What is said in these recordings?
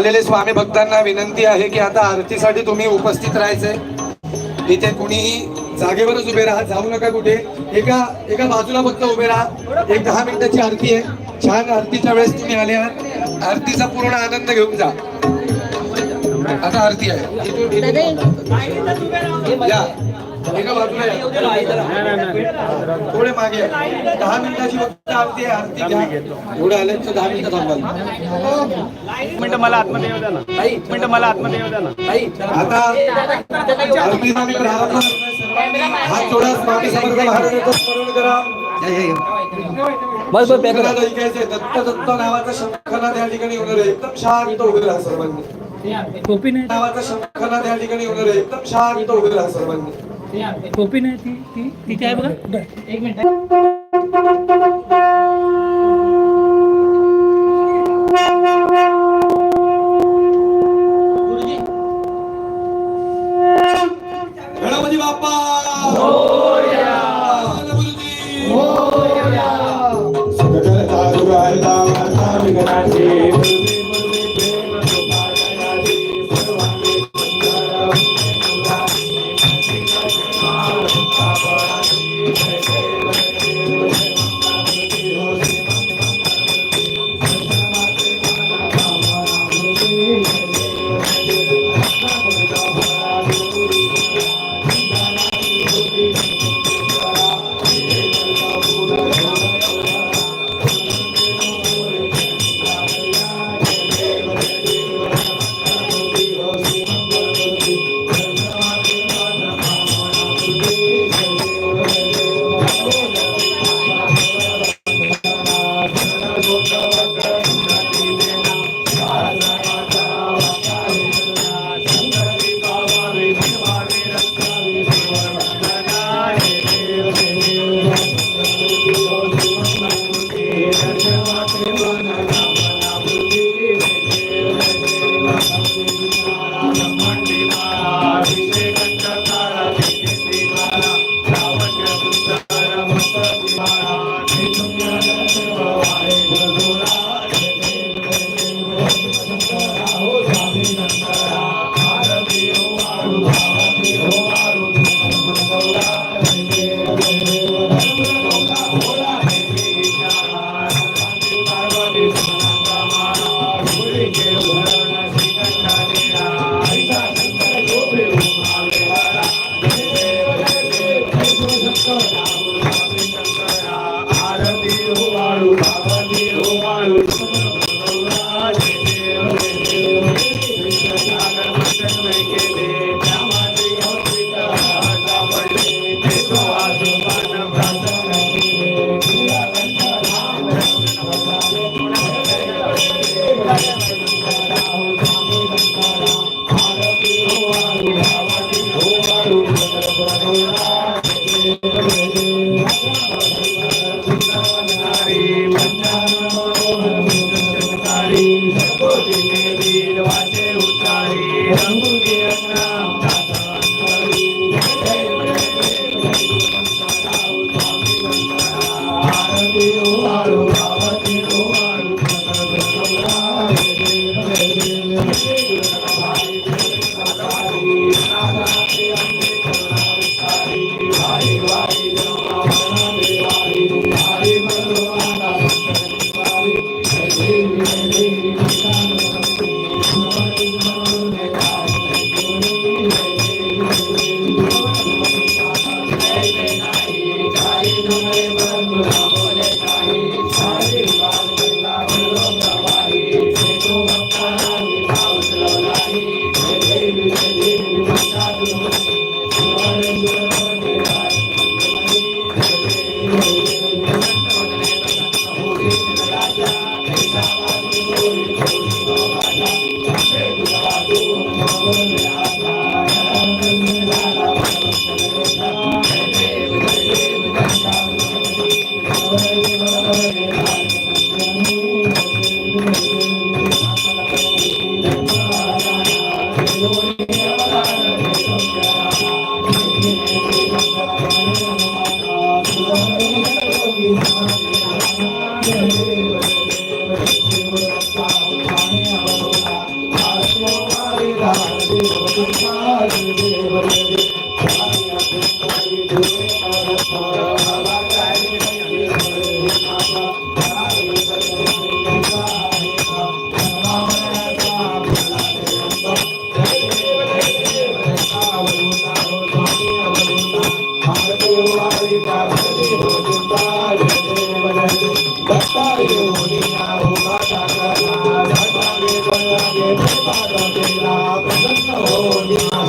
आलेले स्वामी भक्तांना विनंती आहे की आता आरतीसाठी तुम्ही उपस्थित राहायचंय. इथे कुणीही जागेवरच उभे राहा जाऊ नका कुठे. एका एका बाजूला फक्त उभे राहा. एक दहा मिनिटाची आरती आहे. छान आरतीच्या वेळेस तुम्ही आले आहात. आरतीचा पूर्ण आनंद घेऊन जा. आता आरती आहे. या. एका बाजूला. थोडे मागे. दहा मिनिटाची फक्त आरती आहे आरती घ्या. एवढे आले तर दहा मिनिटं थांबाल एक मिनिट मला आतमध्ये येऊ द्या ना. एक मिनिट मला आतमध्ये येऊ द्या ना. आता. सर्वांनी हात समर्थ महाराजांचं स्मरण करा. शंकराला ऐकायचंय दत्त दत्त नावाचा शंखनाद या ठिकाणी होणार आहे एकदम शांत उभे राहा सर्वांनी. नावाचा शंखनाद या ठिकाणी होणार आहे एकदम शांत उभे राहा सर्वांनी. टोपी नाही ती ती ती काय बघा? एक मिनिट.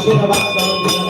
ಶ್ರೀ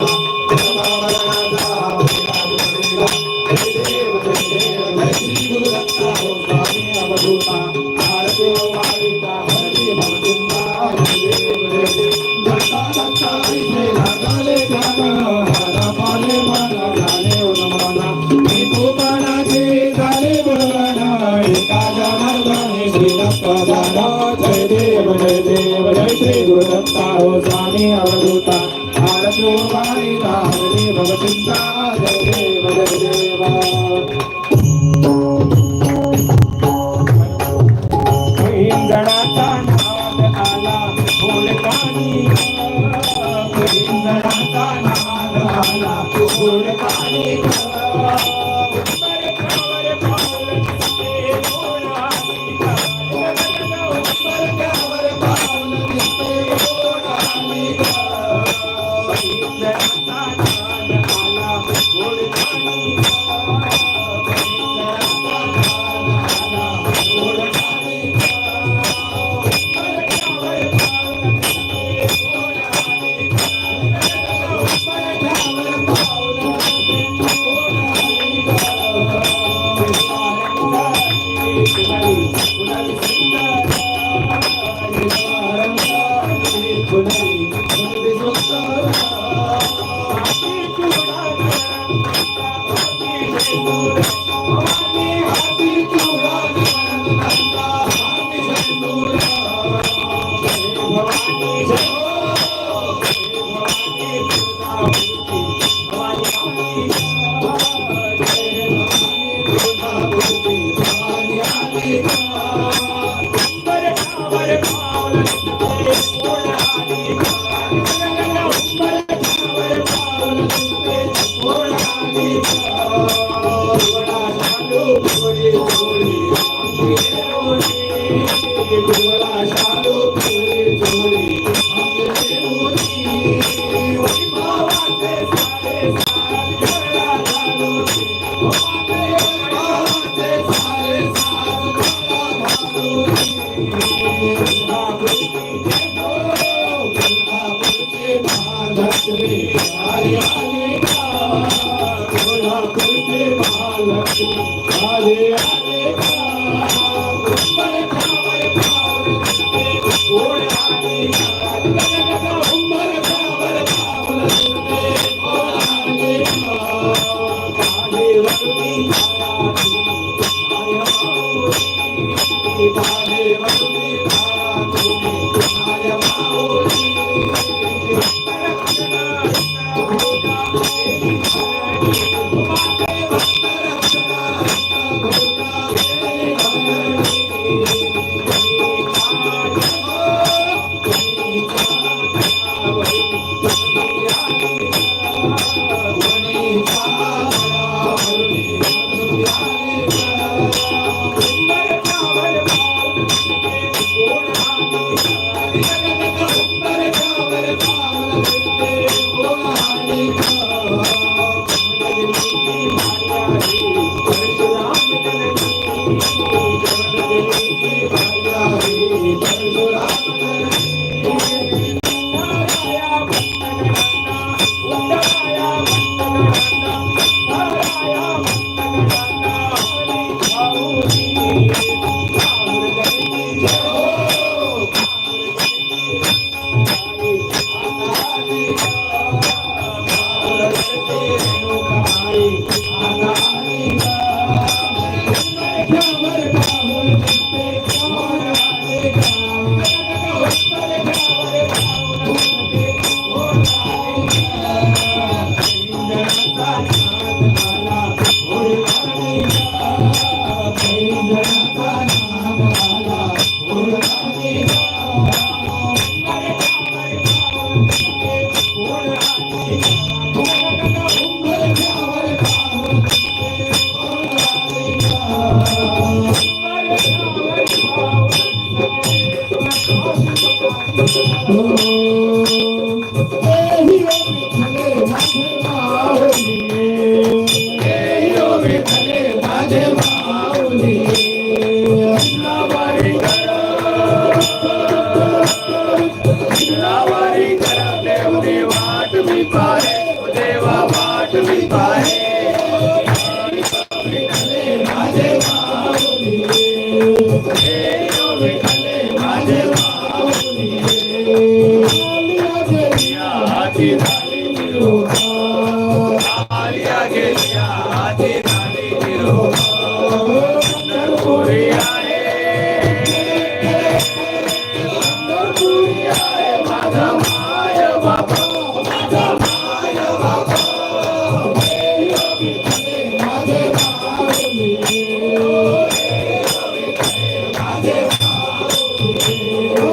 Oh.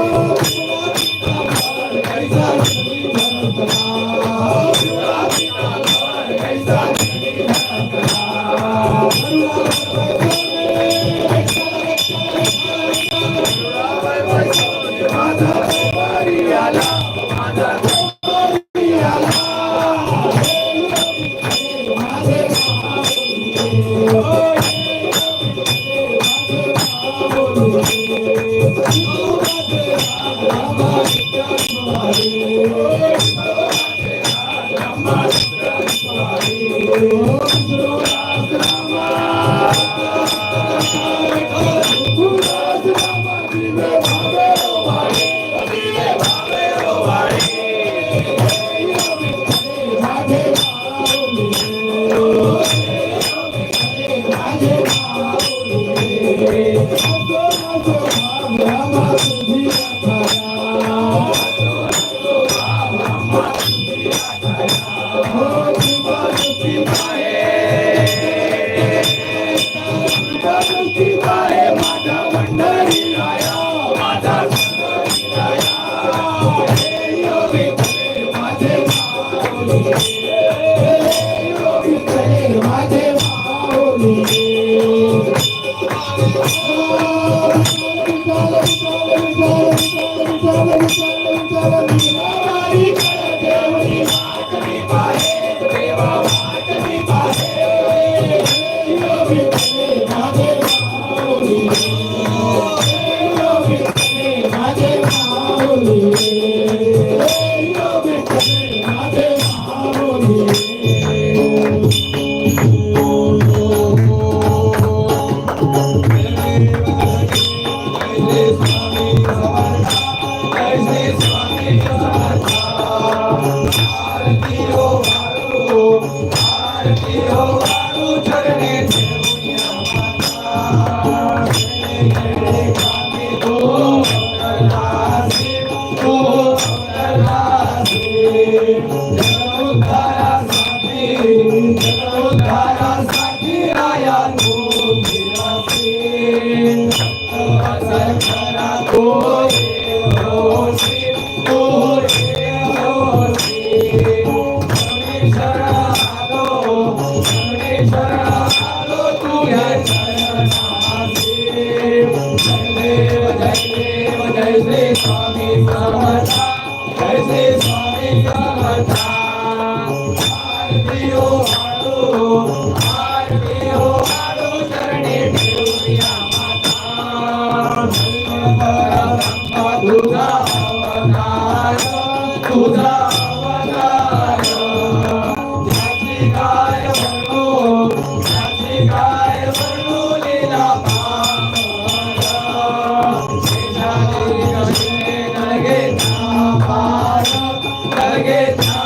देव जय get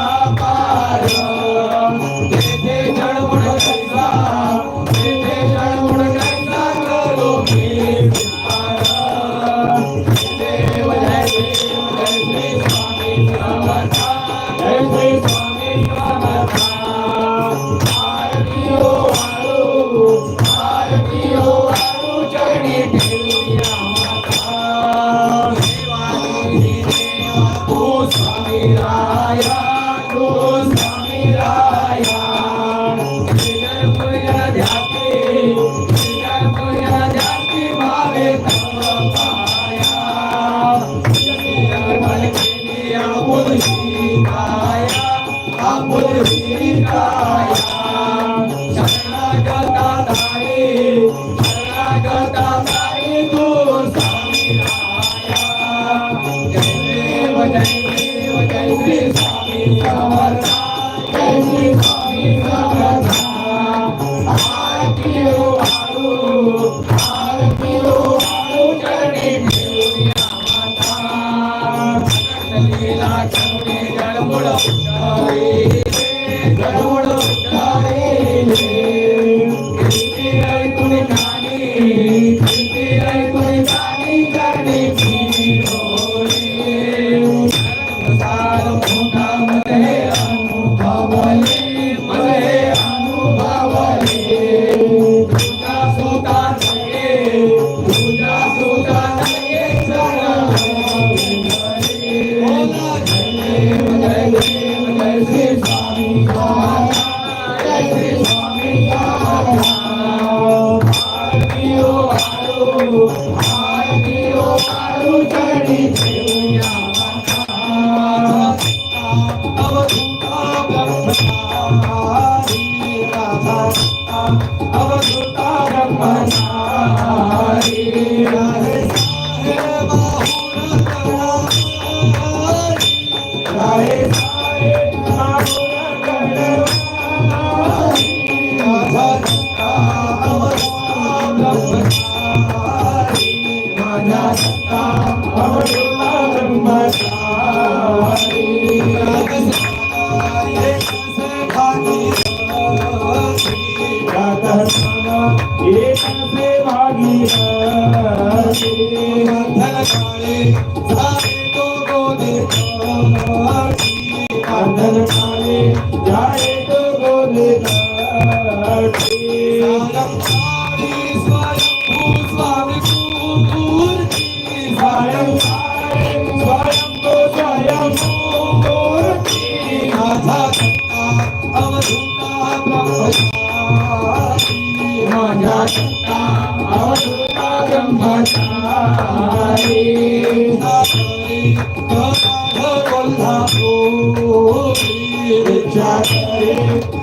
jaa re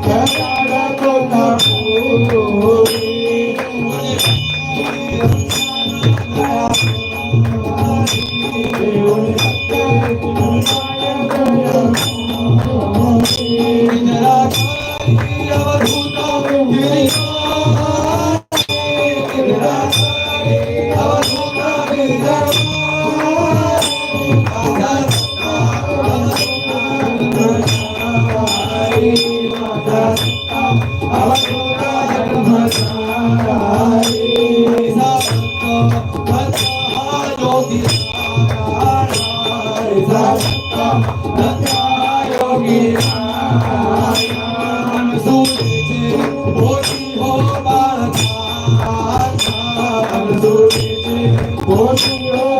jaa da ko Oh,